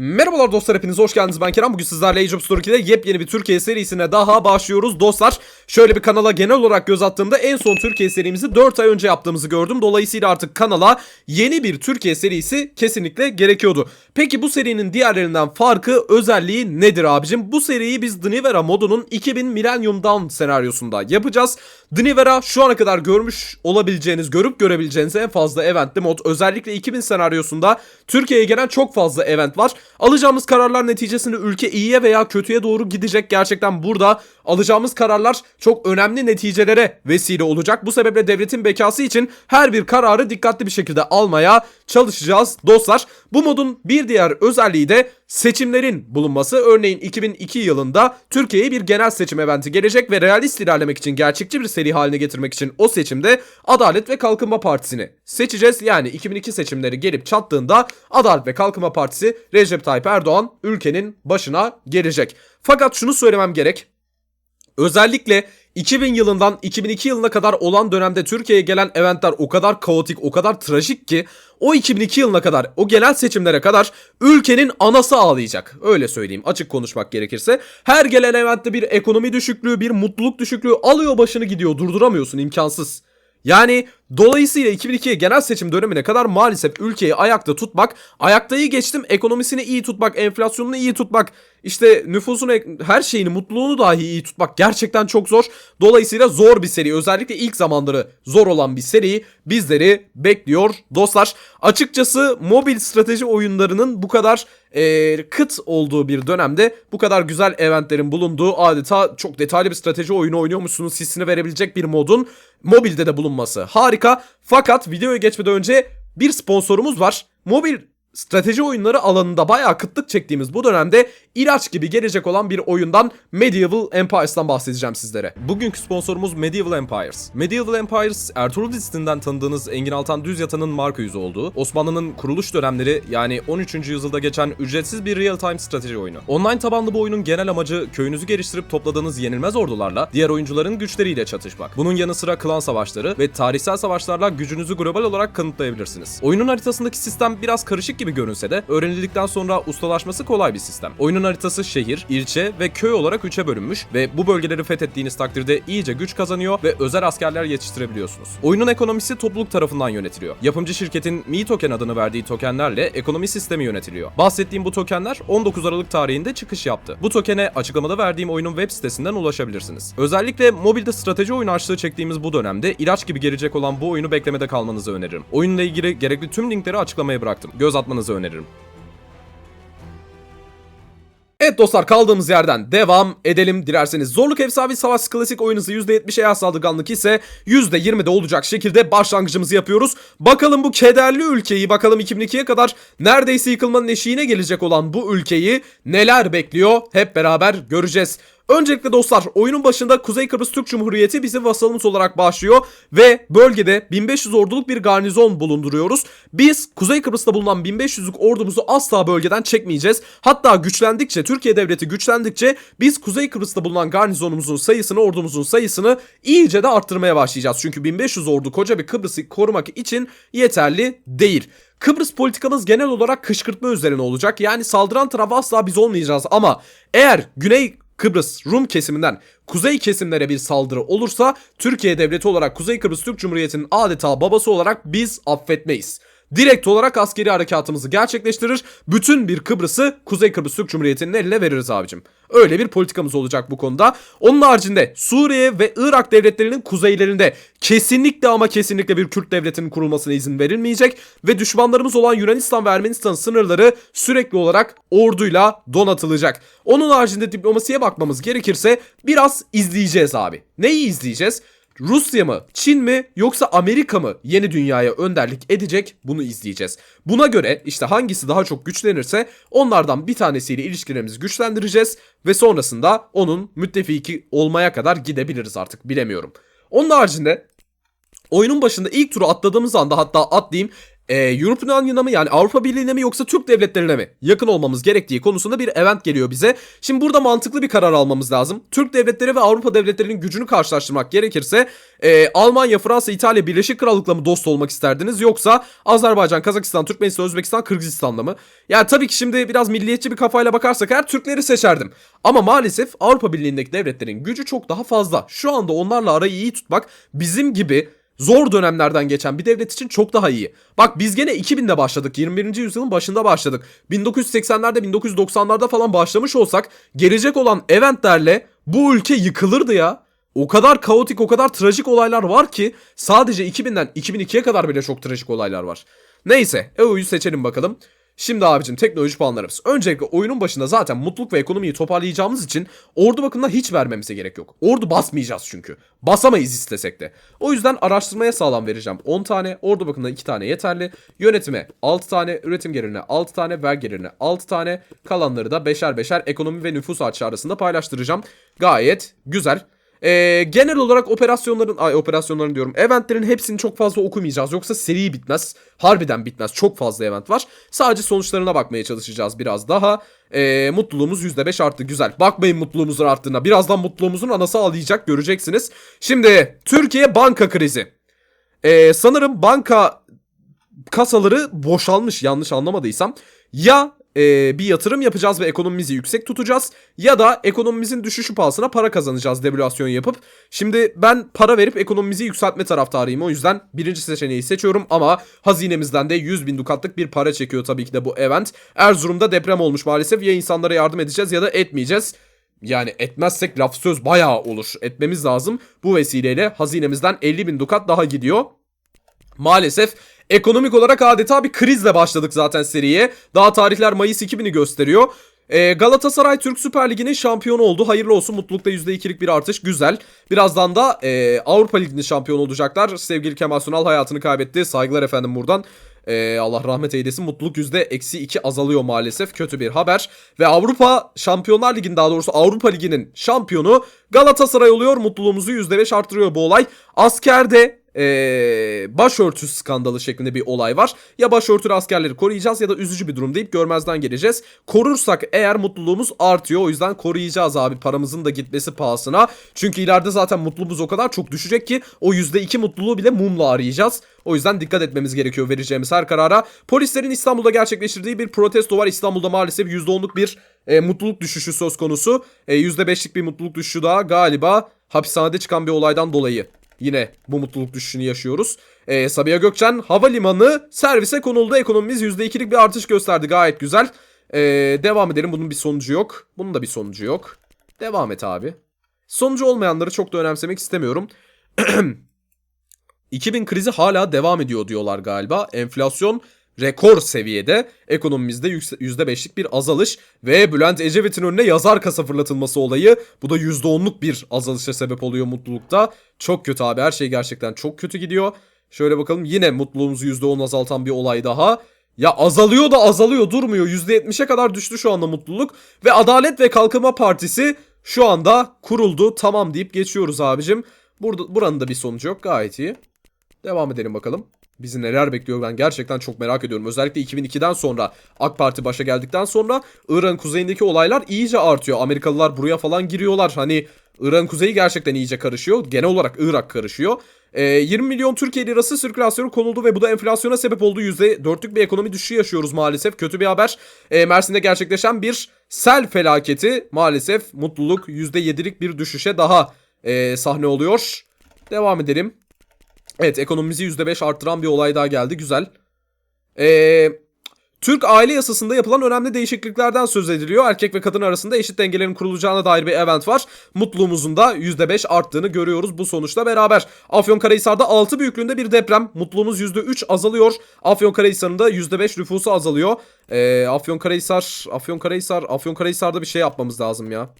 Merhabalar dostlar hepiniz hoş geldiniz ben Kerem bugün sizlerle Age of Story 2'de yepyeni bir Türkiye serisine daha başlıyoruz dostlar Şöyle bir kanala genel olarak göz attığımda en son Türkiye serimizi 4 ay önce yaptığımızı gördüm Dolayısıyla artık kanala yeni bir Türkiye serisi kesinlikle gerekiyordu Peki bu serinin diğerlerinden farkı özelliği nedir abicim? Bu seriyi biz Dnivera modunun 2000 Millennium Dawn senaryosunda yapacağız Dnivera şu ana kadar görmüş olabileceğiniz, görüp görebileceğiniz en fazla eventli mod. Özellikle 2000 senaryosunda Türkiye'ye gelen çok fazla event var. Alacağımız kararlar neticesinde ülke iyiye veya kötüye doğru gidecek. Gerçekten burada alacağımız kararlar çok önemli neticelere vesile olacak. Bu sebeple devletin bekası için her bir kararı dikkatli bir şekilde almaya çalışacağız dostlar. Bu modun bir diğer özelliği de seçimlerin bulunması. Örneğin 2002 yılında Türkiye'ye bir genel seçim eventi gelecek ve realist ilerlemek için gerçekçi bir seri haline getirmek için o seçimde Adalet ve Kalkınma Partisi'ni seçeceğiz. Yani 2002 seçimleri gelip çattığında Adalet ve Kalkınma Partisi Recep Tayyip Erdoğan ülkenin başına gelecek. Fakat şunu söylemem gerek. Özellikle 2000 yılından 2002 yılına kadar olan dönemde Türkiye'ye gelen eventler o kadar kaotik, o kadar trajik ki o 2002 yılına kadar, o genel seçimlere kadar ülkenin anası ağlayacak. Öyle söyleyeyim açık konuşmak gerekirse. Her gelen eventte bir ekonomi düşüklüğü, bir mutluluk düşüklüğü alıyor başını gidiyor. Durduramıyorsun imkansız. Yani dolayısıyla 2002 genel seçim dönemine kadar maalesef ülkeyi ayakta tutmak, ayaktayı geçtim ekonomisini iyi tutmak, enflasyonunu iyi tutmak, işte nüfusun her şeyini, mutluluğunu dahi iyi tutmak gerçekten çok zor. Dolayısıyla zor bir seri. Özellikle ilk zamanları zor olan bir seri bizleri bekliyor dostlar. Açıkçası mobil strateji oyunlarının bu kadar e, kıt olduğu bir dönemde bu kadar güzel eventlerin bulunduğu adeta çok detaylı bir strateji oyunu oynuyormuşsunuz hissini verebilecek bir modun mobilde de bulunması harika. Fakat videoya geçmeden önce bir sponsorumuz var. Mobil strateji oyunları alanında bayağı kıtlık çektiğimiz bu dönemde ilaç gibi gelecek olan bir oyundan Medieval Empires'tan bahsedeceğim sizlere. Bugünkü sponsorumuz Medieval Empires. Medieval Empires, Ertuğrul dizisinden tanıdığınız Engin Altan Düz Yatan'ın marka yüzü olduğu, Osmanlı'nın kuruluş dönemleri yani 13. yüzyılda geçen ücretsiz bir real-time strateji oyunu. Online tabanlı bu oyunun genel amacı köyünüzü geliştirip topladığınız yenilmez ordularla diğer oyuncuların güçleriyle çatışmak. Bunun yanı sıra klan savaşları ve tarihsel savaşlarla gücünüzü global olarak kanıtlayabilirsiniz. Oyunun haritasındaki sistem biraz karışık gibi görünse de öğrenildikten sonra ustalaşması kolay bir sistem. Oyunun haritası şehir, ilçe ve köy olarak üçe bölünmüş ve bu bölgeleri fethettiğiniz takdirde iyice güç kazanıyor ve özel askerler yetiştirebiliyorsunuz. Oyunun ekonomisi topluluk tarafından yönetiliyor. Yapımcı şirketin Mi Token adını verdiği tokenlerle ekonomi sistemi yönetiliyor. Bahsettiğim bu tokenler 19 Aralık tarihinde çıkış yaptı. Bu tokene açıklamada verdiğim oyunun web sitesinden ulaşabilirsiniz. Özellikle mobilde strateji oyun açlığı çektiğimiz bu dönemde ilaç gibi gelecek olan bu oyunu beklemede kalmanızı öneririm. Oyunla ilgili gerekli tüm linkleri açıklamaya bıraktım. Göz atmanızı öneririm. Evet dostlar kaldığımız yerden devam edelim dilerseniz. Zorluk efsanevi savaş klasik oyun hızı %70 eğer saldırganlık ise %20'de olacak şekilde başlangıcımızı yapıyoruz. Bakalım bu kederli ülkeyi bakalım 2002'ye kadar neredeyse yıkılmanın eşiğine gelecek olan bu ülkeyi neler bekliyor hep beraber göreceğiz. Öncelikle dostlar oyunun başında Kuzey Kıbrıs Türk Cumhuriyeti bizim vasalımız olarak başlıyor ve bölgede 1500 orduluk bir garnizon bulunduruyoruz. Biz Kuzey Kıbrıs'ta bulunan 1500'lük ordumuzu asla bölgeden çekmeyeceğiz. Hatta güçlendikçe Türkiye devleti güçlendikçe biz Kuzey Kıbrıs'ta bulunan garnizonumuzun sayısını ordumuzun sayısını iyice de arttırmaya başlayacağız. Çünkü 1500 ordu koca bir Kıbrıs'ı korumak için yeterli değil. Kıbrıs politikamız genel olarak kışkırtma üzerine olacak. Yani saldıran taraf asla biz olmayacağız ama eğer Güney Kıbrıs Rum kesiminden kuzey kesimlere bir saldırı olursa Türkiye devleti olarak Kuzey Kıbrıs Türk Cumhuriyeti'nin adeta babası olarak biz affetmeyiz direkt olarak askeri harekatımızı gerçekleştirir. Bütün bir Kıbrıs'ı Kuzey Kıbrıs Türk Cumhuriyeti'nin eline veririz abicim. Öyle bir politikamız olacak bu konuda. Onun haricinde Suriye ve Irak devletlerinin kuzeylerinde kesinlikle ama kesinlikle bir Kürt devletinin kurulmasına izin verilmeyecek ve düşmanlarımız olan Yunanistan ve Ermenistan sınırları sürekli olarak orduyla donatılacak. Onun haricinde diplomasiye bakmamız gerekirse biraz izleyeceğiz abi. Neyi izleyeceğiz? Rusya mı, Çin mi yoksa Amerika mı yeni dünyaya önderlik edecek bunu izleyeceğiz. Buna göre işte hangisi daha çok güçlenirse onlardan bir tanesiyle ilişkilerimizi güçlendireceğiz ve sonrasında onun müttefiki olmaya kadar gidebiliriz artık bilemiyorum. Onun haricinde oyunun başında ilk turu atladığımız anda hatta atlayayım e, European Union'a mı yani Avrupa Birliği'ne mi yoksa Türk devletlerine mi yakın olmamız gerektiği konusunda bir event geliyor bize. Şimdi burada mantıklı bir karar almamız lazım. Türk devletleri ve Avrupa devletlerinin gücünü karşılaştırmak gerekirse e, Almanya, Fransa, İtalya, Birleşik Krallık'la mı dost olmak isterdiniz yoksa Azerbaycan, Kazakistan, Türkmenistan, Özbekistan, Kırgızistan'la mı? Yani tabii ki şimdi biraz milliyetçi bir kafayla bakarsak eğer Türkleri seçerdim. Ama maalesef Avrupa Birliği'ndeki devletlerin gücü çok daha fazla. Şu anda onlarla arayı iyi tutmak bizim gibi zor dönemlerden geçen bir devlet için çok daha iyi. Bak biz gene 2000'de başladık. 21. yüzyılın başında başladık. 1980'lerde 1990'larda falan başlamış olsak gelecek olan eventlerle bu ülke yıkılırdı ya. O kadar kaotik, o kadar trajik olaylar var ki sadece 2000'den 2002'ye kadar bile çok trajik olaylar var. Neyse, EU'yu seçelim bakalım. Şimdi abicim teknoloji puanlarımız. Öncelikle oyunun başında zaten mutluluk ve ekonomiyi toparlayacağımız için ordu bakımına hiç vermemize gerek yok. Ordu basmayacağız çünkü. Basamayız istesek de. O yüzden araştırmaya sağlam vereceğim 10 tane. Ordu bakımına 2 tane yeterli. Yönetime 6 tane. Üretim gelirine 6 tane. Vergi gelirine 6 tane. Kalanları da beşer beşer ekonomi ve nüfus artışı arasında paylaştıracağım. Gayet güzel. Ee, genel olarak operasyonların, ay operasyonların diyorum, eventlerin hepsini çok fazla okumayacağız. Yoksa seri bitmez. Harbiden bitmez. Çok fazla event var. Sadece sonuçlarına bakmaya çalışacağız biraz daha. Ee, mutluluğumuz %5 arttı. Güzel. Bakmayın mutluluğumuzun arttığına. Birazdan mutluluğumuzun anası ağlayacak göreceksiniz. Şimdi Türkiye banka krizi. Ee, sanırım banka kasaları boşalmış yanlış anlamadıysam. Ya e, bir yatırım yapacağız ve ekonomimizi yüksek tutacağız ya da ekonomimizin düşüşü pahasına para kazanacağız devalüasyon yapıp. Şimdi ben para verip ekonomimizi yükseltme taraftarıyım o yüzden birinci seçeneği seçiyorum ama hazinemizden de 100 bin dukatlık bir para çekiyor tabii ki de bu event. Erzurum'da deprem olmuş maalesef ya insanlara yardım edeceğiz ya da etmeyeceğiz. Yani etmezsek laf söz bayağı olur. Etmemiz lazım. Bu vesileyle hazinemizden 50 bin dukat daha gidiyor. Maalesef ekonomik olarak adeta bir krizle başladık zaten seriye. Daha tarihler Mayıs 2000'i gösteriyor. Ee, Galatasaray Türk Süper Ligi'nin şampiyonu oldu. Hayırlı olsun. Mutlulukta %2'lik bir artış. Güzel. Birazdan da e, Avrupa Ligi'nin şampiyonu olacaklar. Sevgili Kemal Sunal hayatını kaybetti. Saygılar efendim buradan. Ee, Allah rahmet eylesin. Mutluluk yüzde eksi 2 azalıyor maalesef. Kötü bir haber. Ve Avrupa Şampiyonlar Ligi'nin daha doğrusu Avrupa Ligi'nin şampiyonu Galatasaray oluyor. Mutluluğumuzu %5 arttırıyor bu olay. Askerde ee, başörtüsü skandalı şeklinde bir olay var. Ya başörtülü askerleri koruyacağız ya da üzücü bir durum deyip görmezden geleceğiz. Korursak eğer mutluluğumuz artıyor. O yüzden koruyacağız abi paramızın da gitmesi pahasına. Çünkü ileride zaten mutluluğumuz o kadar çok düşecek ki o %2 mutluluğu bile mumla arayacağız. O yüzden dikkat etmemiz gerekiyor vereceğimiz her karara. Polislerin İstanbul'da gerçekleştirdiği bir protesto var. İstanbul'da maalesef %10'luk bir e, mutluluk düşüşü söz konusu. E, %5'lik bir mutluluk düşüşü daha galiba hapishanede çıkan bir olaydan dolayı. Yine bu mutluluk düşüşünü yaşıyoruz. Ee, Sabiha Gökçen havalimanı servise konuldu. Ekonomimiz %2'lik bir artış gösterdi. Gayet güzel. Ee, devam edelim. Bunun bir sonucu yok. Bunun da bir sonucu yok. Devam et abi. Sonucu olmayanları çok da önemsemek istemiyorum. 2000 krizi hala devam ediyor diyorlar galiba. Enflasyon rekor seviyede. Ekonomimizde %5'lik bir azalış ve Bülent Ecevit'in önüne yazar kasa fırlatılması olayı. Bu da %10'luk bir azalışa sebep oluyor mutlulukta. Çok kötü abi her şey gerçekten çok kötü gidiyor. Şöyle bakalım yine mutluluğumuzu %10 azaltan bir olay daha. Ya azalıyor da azalıyor durmuyor. %70'e kadar düştü şu anda mutluluk. Ve Adalet ve Kalkınma Partisi şu anda kuruldu. Tamam deyip geçiyoruz abicim. Burada, buranın da bir sonucu yok gayet iyi. Devam edelim bakalım. Bizi neler bekliyor ben gerçekten çok merak ediyorum. Özellikle 2002'den sonra AK Parti başa geldikten sonra İran kuzeyindeki olaylar iyice artıyor. Amerikalılar buraya falan giriyorlar. Hani İran kuzeyi gerçekten iyice karışıyor. Genel olarak Irak karışıyor. E, 20 milyon Türkiye lirası sirkülasyonu konuldu ve bu da enflasyona sebep oldu. %4'lük bir ekonomi düşüşü yaşıyoruz maalesef. Kötü bir haber. E, Mersin'de gerçekleşen bir sel felaketi maalesef mutluluk %7'lik bir düşüşe daha e, sahne oluyor. Devam edelim. Evet ekonomimizi %5 arttıran bir olay daha geldi. Güzel. Eee... Türk aile yasasında yapılan önemli değişikliklerden söz ediliyor. Erkek ve kadın arasında eşit dengelerin kurulacağına dair bir event var. Mutluluğumuzun da %5 arttığını görüyoruz bu sonuçla beraber. Afyonkarahisar'da 6 büyüklüğünde bir deprem. Mutluluğumuz %3 azalıyor. Afyonkarahisar'ın da %5 nüfusu azalıyor. Ee, Afyonkarahisar, Afyonkarahisar, Afyonkarahisar'da bir şey yapmamız lazım ya.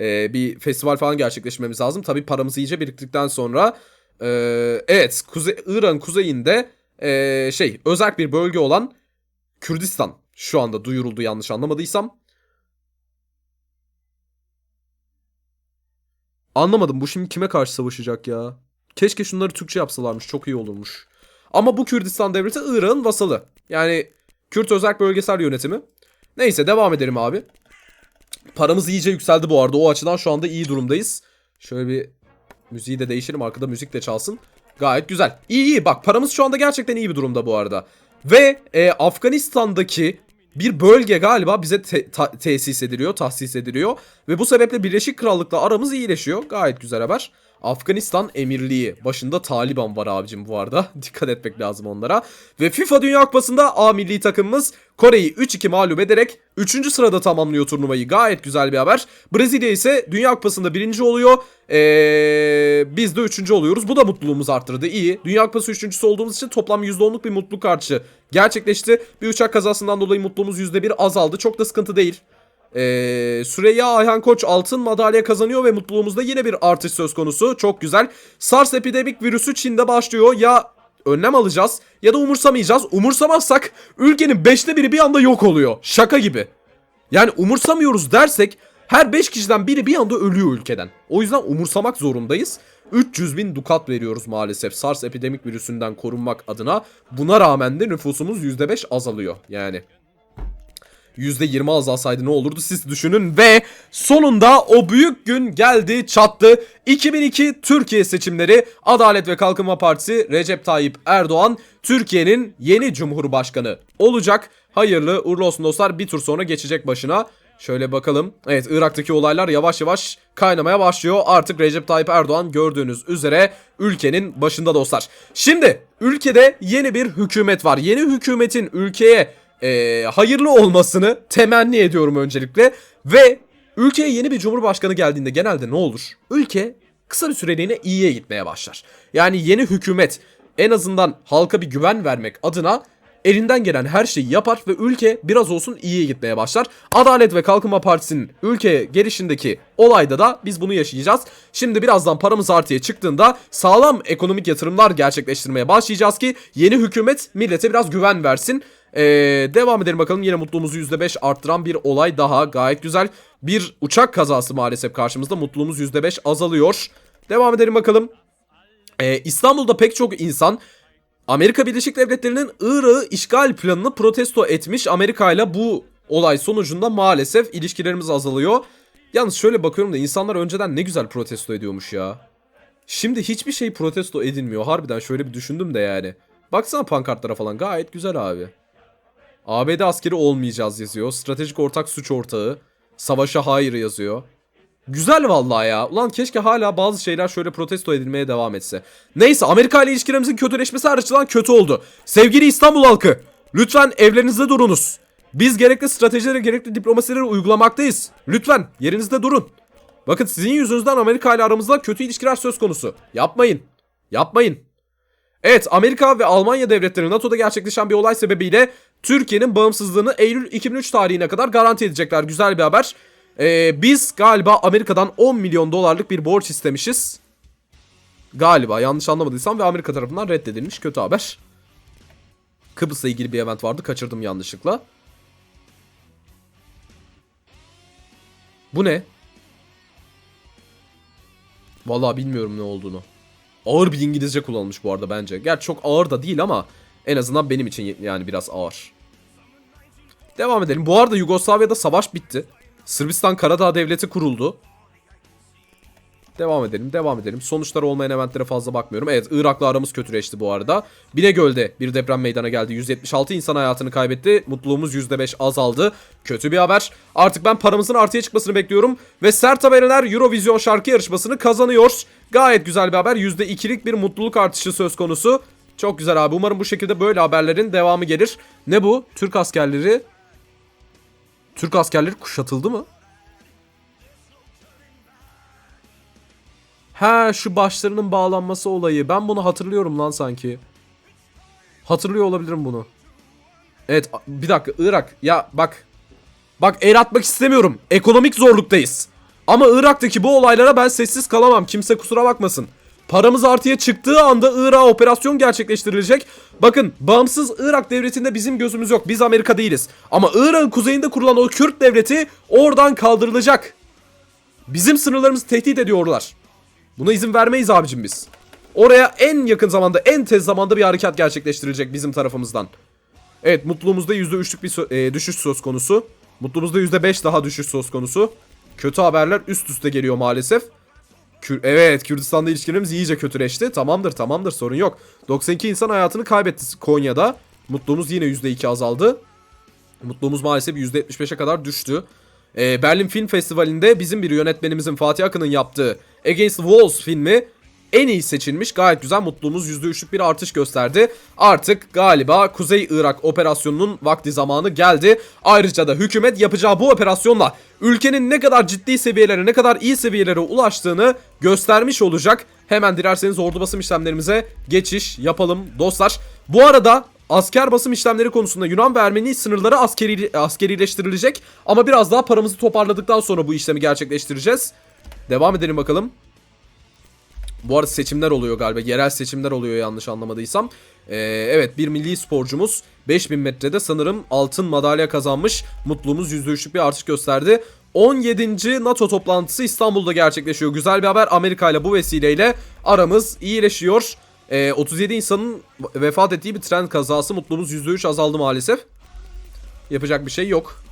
Ee, bir festival falan gerçekleştirmemiz lazım. Tabii paramız iyice biriktikten sonra ee, evet, Kuzey İran kuzeyinde ee, şey özel bir bölge olan Kürdistan şu anda duyuruldu yanlış anlamadıysam. Anlamadım bu şimdi kime karşı savaşacak ya? Keşke şunları Türkçe yapsalarmış çok iyi olurmuş. Ama bu Kürdistan devleti Irak'ın vasalı. Yani Kürt Özerk Bölgesel Yönetimi. Neyse devam edelim abi. Paramız iyice yükseldi bu arada. O açıdan şu anda iyi durumdayız. Şöyle bir müziği de değiştirelim. Arkada müzik de çalsın. Gayet güzel. İyi iyi. Bak paramız şu anda gerçekten iyi bir durumda bu arada. Ve e, Afganistan'daki bir bölge galiba bize te- ta- tesis ediliyor, tahsis ediliyor. Ve bu sebeple Birleşik Krallık'la aramız iyileşiyor. Gayet güzel haber. Afganistan Emirliği. Başında Taliban var abicim bu arada. Dikkat etmek lazım onlara. Ve FIFA Dünya Kupası'nda A milli takımımız Kore'yi 3-2 mağlup ederek 3. sırada tamamlıyor turnuvayı. Gayet güzel bir haber. Brezilya ise Dünya Kupası'nda birinci oluyor. Ee, biz de 3. oluyoruz. Bu da mutluluğumuzu arttırdı. İyi. Dünya Kupası 3.sü olduğumuz için toplam %10'luk bir mutluluk artışı gerçekleşti. Bir uçak kazasından dolayı mutluluğumuz %1 azaldı. Çok da sıkıntı değil. Ee, Süreyya Ayhan Koç altın madalya kazanıyor ve mutluluğumuzda yine bir artış söz konusu. Çok güzel. SARS epidemik virüsü Çin'de başlıyor. Ya önlem alacağız ya da umursamayacağız. Umursamazsak ülkenin 5'te biri bir anda yok oluyor. Şaka gibi. Yani umursamıyoruz dersek her 5 kişiden biri bir anda ölüyor ülkeden. O yüzden umursamak zorundayız. 300 bin dukat veriyoruz maalesef SARS epidemik virüsünden korunmak adına. Buna rağmen de nüfusumuz %5 azalıyor yani. %20 azalsaydı ne olurdu siz düşünün ve sonunda o büyük gün geldi çattı. 2002 Türkiye seçimleri Adalet ve Kalkınma Partisi Recep Tayyip Erdoğan Türkiye'nin yeni cumhurbaşkanı olacak. Hayırlı uğurlu olsun dostlar bir tur sonra geçecek başına. Şöyle bakalım. Evet Irak'taki olaylar yavaş yavaş kaynamaya başlıyor. Artık Recep Tayyip Erdoğan gördüğünüz üzere ülkenin başında dostlar. Şimdi ülkede yeni bir hükümet var. Yeni hükümetin ülkeye e, hayırlı olmasını temenni ediyorum öncelikle. Ve ülkeye yeni bir cumhurbaşkanı geldiğinde genelde ne olur? Ülke kısa bir süreliğine iyiye gitmeye başlar. Yani yeni hükümet en azından halka bir güven vermek adına elinden gelen her şeyi yapar ve ülke biraz olsun iyiye gitmeye başlar. Adalet ve Kalkınma Partisi'nin ülke gelişindeki olayda da biz bunu yaşayacağız. Şimdi birazdan paramız artıya çıktığında sağlam ekonomik yatırımlar gerçekleştirmeye başlayacağız ki yeni hükümet millete biraz güven versin. Ee, devam edelim bakalım yine mutluluğumuzu %5 arttıran bir olay daha gayet güzel. Bir uçak kazası maalesef karşımızda mutluluğumuz %5 azalıyor. Devam edelim bakalım. Ee, İstanbul'da pek çok insan Amerika Birleşik Devletleri'nin Irak'ı işgal planını protesto etmiş. Amerika ile bu olay sonucunda maalesef ilişkilerimiz azalıyor. Yalnız şöyle bakıyorum da insanlar önceden ne güzel protesto ediyormuş ya. Şimdi hiçbir şey protesto edilmiyor. Harbiden şöyle bir düşündüm de yani. Baksana pankartlara falan gayet güzel abi. ABD askeri olmayacağız yazıyor. Stratejik ortak suç ortağı. Savaşa hayır yazıyor. Güzel vallahi ya. Ulan keşke hala bazı şeyler şöyle protesto edilmeye devam etse. Neyse Amerika ile ilişkilerimizin kötüleşmesi açıdan kötü oldu. Sevgili İstanbul halkı. Lütfen evlerinizde durunuz. Biz gerekli stratejileri gerekli diplomasileri uygulamaktayız. Lütfen yerinizde durun. Bakın sizin yüzünüzden Amerika ile aramızda kötü ilişkiler söz konusu. Yapmayın. Yapmayın. Evet Amerika ve Almanya devletleri NATO'da gerçekleşen bir olay sebebiyle Türkiye'nin bağımsızlığını Eylül 2003 tarihine kadar garanti edecekler. Güzel bir haber. Ee, biz galiba Amerika'dan 10 milyon dolarlık bir borç istemişiz. Galiba yanlış anlamadıysam ve Amerika tarafından reddedilmiş kötü haber. Kıbrıs'la ilgili bir event vardı kaçırdım yanlışlıkla. Bu ne? Vallahi bilmiyorum ne olduğunu. Ağır bir İngilizce kullanılmış bu arada bence. Gerçi çok ağır da değil ama en azından benim için yani biraz ağır. Devam edelim. Bu arada Yugoslavya'da savaş bitti. Sırbistan Karadağ Devleti kuruldu. Devam edelim, devam edelim. Sonuçları olmayan eventlere fazla bakmıyorum. Evet, Irak'la aramız kötüleşti bu arada. Binegöl'de bir deprem meydana geldi. 176 insan hayatını kaybetti. Mutluluğumuz %5 azaldı. Kötü bir haber. Artık ben paramızın artıya çıkmasını bekliyorum. Ve Sertab Erener Eurovision şarkı yarışmasını kazanıyor. Gayet güzel bir haber. %2'lik bir mutluluk artışı söz konusu. Çok güzel abi. Umarım bu şekilde böyle haberlerin devamı gelir. Ne bu? Türk askerleri Türk askerleri kuşatıldı mı? Ha şu başlarının bağlanması olayı. Ben bunu hatırlıyorum lan sanki. Hatırlıyor olabilirim bunu. Evet bir dakika Irak. Ya bak. Bak el atmak istemiyorum. Ekonomik zorluktayız. Ama Irak'taki bu olaylara ben sessiz kalamam. Kimse kusura bakmasın. Paramız artıya çıktığı anda Irak'a operasyon gerçekleştirilecek. Bakın bağımsız Irak devletinde bizim gözümüz yok. Biz Amerika değiliz. Ama Irak'ın kuzeyinde kurulan o Kürt devleti oradan kaldırılacak. Bizim sınırlarımızı tehdit ediyorlar. Buna izin vermeyiz abicim biz. Oraya en yakın zamanda, en tez zamanda bir harekat gerçekleştirilecek bizim tarafımızdan. Evet mutluluğumuzda %3'lük bir sö- e, düşüş söz konusu. Mutluluğumuzda %5 daha düşüş söz konusu. Kötü haberler üst üste geliyor maalesef. Kür- evet Kürdistan'da ilişkilerimiz iyice kötüleşti. Tamamdır tamamdır sorun yok. 92 insan hayatını kaybetti Konya'da. Mutluluğumuz yine %2 azaldı. Mutluluğumuz maalesef %75'e kadar düştü. Ee, Berlin Film Festivali'nde bizim bir yönetmenimizin Fatih Akın'ın yaptığı Against the Walls filmi en iyi seçilmiş. Gayet güzel mutluluğumuz %3'lük bir artış gösterdi. Artık galiba Kuzey Irak operasyonunun vakti zamanı geldi. Ayrıca da hükümet yapacağı bu operasyonla ülkenin ne kadar ciddi seviyelere ne kadar iyi seviyelere ulaştığını göstermiş olacak. Hemen dilerseniz ordu basım işlemlerimize geçiş yapalım dostlar. Bu arada asker basım işlemleri konusunda Yunan ve Ermeni sınırları askeri, askerileştirilecek. Ama biraz daha paramızı toparladıktan sonra bu işlemi gerçekleştireceğiz. Devam edelim bakalım. Bu arada seçimler oluyor galiba. Yerel seçimler oluyor yanlış anlamadıysam. Ee, evet bir milli sporcumuz 5000 metrede sanırım altın madalya kazanmış. Mutluluğumuz %3'lük bir artış gösterdi. 17. NATO toplantısı İstanbul'da gerçekleşiyor. Güzel bir haber. Amerika ile bu vesileyle aramız iyileşiyor. Ee, 37 insanın vefat ettiği bir tren kazası. Mutluluğumuz %3 azaldı maalesef. Yapacak bir şey yok.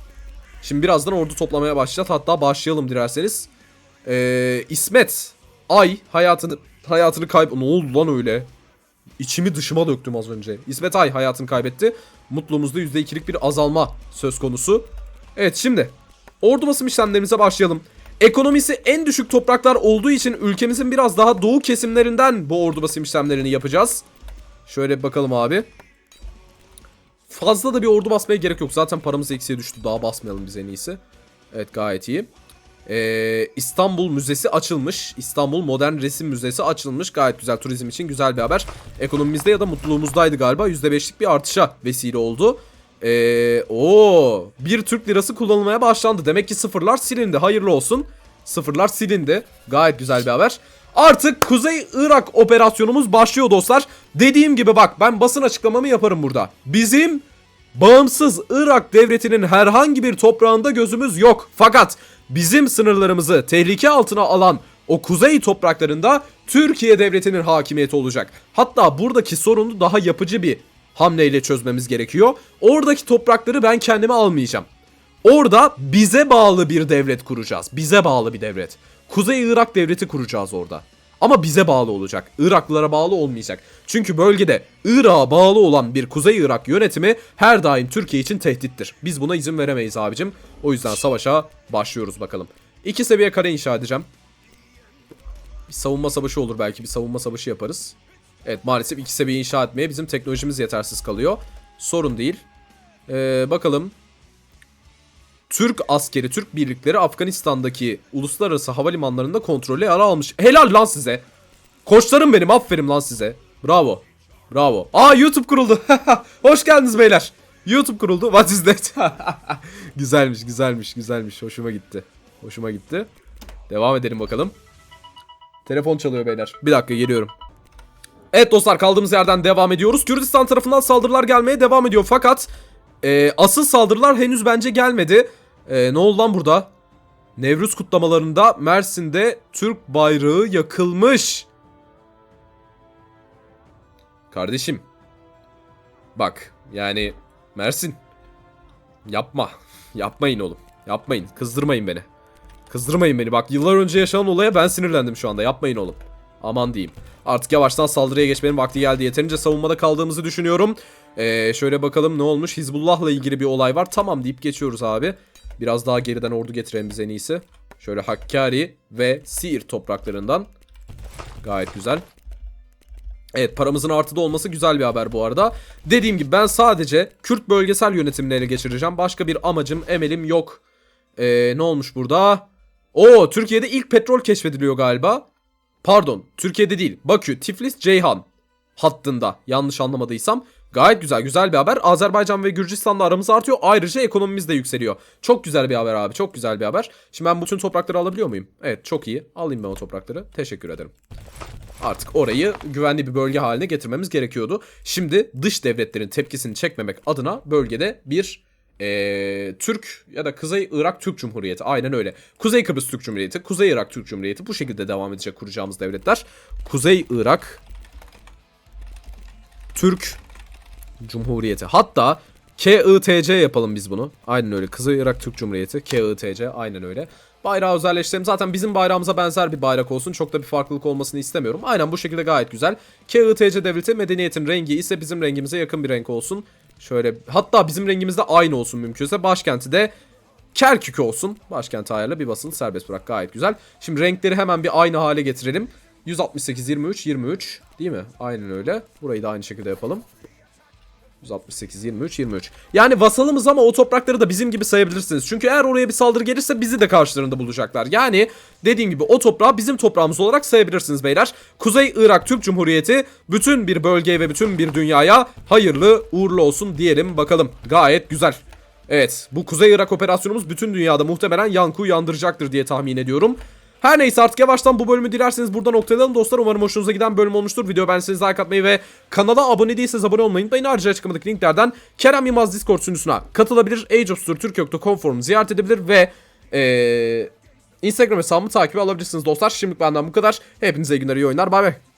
Şimdi birazdan ordu toplamaya başlayacağız. Hatta başlayalım dilerseniz. Ee, İsmet Ay hayatını hayatını kayb... Ne oldu lan öyle? İçimi dışıma döktüm az önce. İsmet Ay hayatını kaybetti. Mutluluğumuzda %2'lik bir azalma söz konusu. Evet şimdi ordu basım işlemlerimize başlayalım. Ekonomisi en düşük topraklar olduğu için ülkemizin biraz daha doğu kesimlerinden bu ordu basım işlemlerini yapacağız. Şöyle bir bakalım abi. Fazla da bir ordu basmaya gerek yok. Zaten paramız eksiye düştü. Daha basmayalım biz en iyisi. Evet gayet iyi. Ee, İstanbul Müzesi açılmış. İstanbul Modern Resim Müzesi açılmış. Gayet güzel turizm için güzel bir haber. Ekonomimizde ya da mutluluğumuzdaydı galiba. %5'lik bir artışa vesile oldu. Ee, o bir Türk lirası kullanılmaya başlandı. Demek ki sıfırlar silindi. Hayırlı olsun. Sıfırlar silindi. Gayet güzel bir haber. Artık Kuzey Irak operasyonumuz başlıyor dostlar. Dediğim gibi bak ben basın açıklamamı yaparım burada. Bizim Bağımsız Irak devletinin herhangi bir toprağında gözümüz yok. Fakat bizim sınırlarımızı tehlike altına alan o kuzey topraklarında Türkiye devletinin hakimiyeti olacak. Hatta buradaki sorunu daha yapıcı bir hamleyle çözmemiz gerekiyor. Oradaki toprakları ben kendime almayacağım. Orada bize bağlı bir devlet kuracağız. Bize bağlı bir devlet. Kuzey Irak devleti kuracağız orada. Ama bize bağlı olacak. Iraklılara bağlı olmayacak. Çünkü bölgede Irak'a bağlı olan bir Kuzey Irak yönetimi her daim Türkiye için tehdittir. Biz buna izin veremeyiz abicim. O yüzden savaşa başlıyoruz bakalım. İki seviye kare inşa edeceğim. Bir savunma savaşı olur belki. Bir savunma savaşı yaparız. Evet maalesef iki seviye inşa etmeye bizim teknolojimiz yetersiz kalıyor. Sorun değil. Ee, bakalım. Türk askeri, Türk birlikleri Afganistan'daki uluslararası havalimanlarında kontrolü ele almış. Helal lan size. Koçlarım benim aferin lan size. Bravo. Bravo. Aa YouTube kuruldu. Hoş geldiniz beyler. YouTube kuruldu. What is that? güzelmiş, güzelmiş, güzelmiş. Hoşuma gitti. Hoşuma gitti. Devam edelim bakalım. Telefon çalıyor beyler. Bir dakika geliyorum. Evet dostlar kaldığımız yerden devam ediyoruz. Kürdistan tarafından saldırılar gelmeye devam ediyor. Fakat e, asıl saldırılar henüz bence gelmedi. E, ne oldu lan burada? Nevruz kutlamalarında Mersin'de Türk bayrağı yakılmış. Kardeşim. Bak yani Mersin. Yapma. Yapmayın oğlum. Yapmayın. Kızdırmayın beni. Kızdırmayın beni. Bak yıllar önce yaşanan olaya ben sinirlendim şu anda. Yapmayın oğlum. Aman diyeyim. Artık yavaştan saldırıya geçmenin vakti geldi. Yeterince savunmada kaldığımızı düşünüyorum. Ee, şöyle bakalım ne olmuş. Hizbullah'la ilgili bir olay var. Tamam deyip geçiyoruz abi. Biraz daha geriden ordu getirelim biz en iyisi. Şöyle Hakkari ve Siirt topraklarından. Gayet güzel. Evet paramızın artıda olması güzel bir haber bu arada. Dediğim gibi ben sadece Kürt bölgesel yönetimini ele geçireceğim. Başka bir amacım, emelim yok. Ee, ne olmuş burada? Oo Türkiye'de ilk petrol keşfediliyor galiba. Pardon Türkiye'de değil. Bakü, Tiflis, Ceyhan hattında yanlış anlamadıysam. Gayet güzel güzel bir haber. Azerbaycan ve Gürcistan'la aramız artıyor. Ayrıca ekonomimiz de yükseliyor. Çok güzel bir haber abi. Çok güzel bir haber. Şimdi ben bütün toprakları alabiliyor muyum? Evet çok iyi. Alayım ben o toprakları. Teşekkür ederim. Artık orayı güvenli bir bölge haline getirmemiz gerekiyordu. Şimdi dış devletlerin tepkisini çekmemek adına bölgede bir eee, Türk ya da Kuzey Irak Türk Cumhuriyeti aynen öyle. Kuzey Kıbrıs Türk Cumhuriyeti, Kuzey Irak Türk Cumhuriyeti bu şekilde devam edecek kuracağımız devletler. Kuzey Irak Türk Cumhuriyeti. Hatta KITC yapalım biz bunu. Aynen öyle. Kızıl Irak Türk Cumhuriyeti. KITC. Aynen öyle. Bayrağı özelleştirelim. Zaten bizim bayrağımıza benzer bir bayrak olsun. Çok da bir farklılık olmasını istemiyorum. Aynen bu şekilde gayet güzel. KITC devleti medeniyetin rengi ise bizim rengimize yakın bir renk olsun. Şöyle hatta bizim rengimizde aynı olsun mümkünse. Başkenti de Kerkük olsun. Başkenti ayarla bir basın serbest bırak gayet güzel. Şimdi renkleri hemen bir aynı hale getirelim. 168 23 23 değil mi? Aynen öyle. Burayı da aynı şekilde yapalım. 168 23 23. Yani vasalımız ama o toprakları da bizim gibi sayabilirsiniz. Çünkü eğer oraya bir saldırı gelirse bizi de karşılarında bulacaklar. Yani dediğim gibi o toprağı bizim toprağımız olarak sayabilirsiniz beyler. Kuzey Irak Türk Cumhuriyeti bütün bir bölgeye ve bütün bir dünyaya hayırlı uğurlu olsun diyelim bakalım. Gayet güzel. Evet bu Kuzey Irak operasyonumuz bütün dünyada muhtemelen yankı uyandıracaktır diye tahmin ediyorum. Her neyse artık yavaştan bu bölümü dilerseniz burada noktalayalım dostlar. Umarım hoşunuza giden bölüm olmuştur. Video beğendiyseniz like atmayı ve kanala abone değilseniz abone olmayı unutmayın. Ayrıca açıklamadaki linklerden Kerem Yılmaz Discord sunucusuna katılabilir. ageofsturturk.com forumu ziyaret edebilir ve ee, Instagram hesabımı takip alabilirsiniz dostlar. Şimdilik benden bu kadar. Hepinize iyi günler iyi oyunlar. Bay bay.